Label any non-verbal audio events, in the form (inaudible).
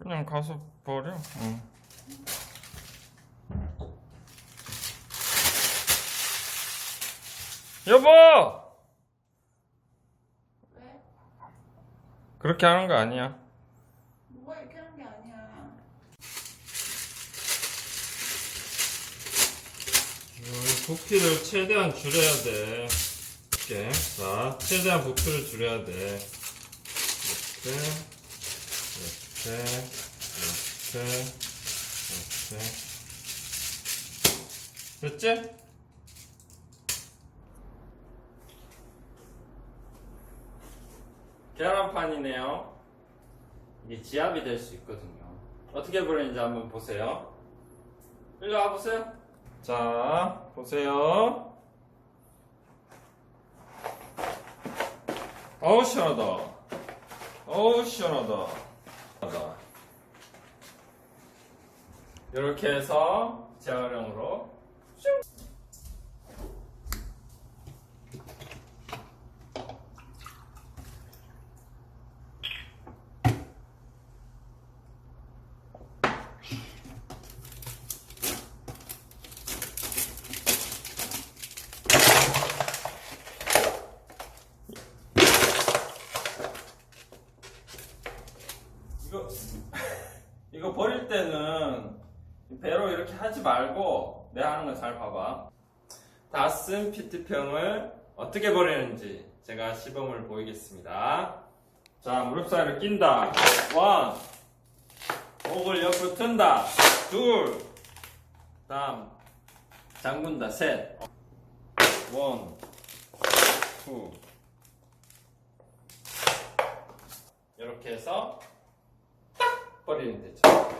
그냥 가서 버려. 응. 여보! 왜? 그렇게 하는 거 아니야. 뭐가 이렇게 하는 게 아니야. 이 부피를 최대한 줄여야 돼. 이렇게. 자, 최대한 부피를 줄여야 돼. 이렇게, 이렇게, 이렇게, 이렇게. 됐지? 계란판이네요. 이게 지압이 될 수 있거든요. 어떻게 버리는지 한번 보세요. 일로 와보세요. 자, 보세요. 어우, 시원하다. 어우, 시원하다. 이렇게 해서 재활용으로 슉! 이거 (laughs) 이거 버릴 때는 배로 이렇게 하지 말고 내가 하는 거 잘 봐봐. 다 쓴 피트병을 어떻게 버리는지 제가 시범을 보이겠습니다. 자 무릎 사이를 낀다. 원. 목을 옆으로 튼다. 둘. 다음 잠근다. 셋. 원. 투. 이렇게 해서 딱 버리면 되죠.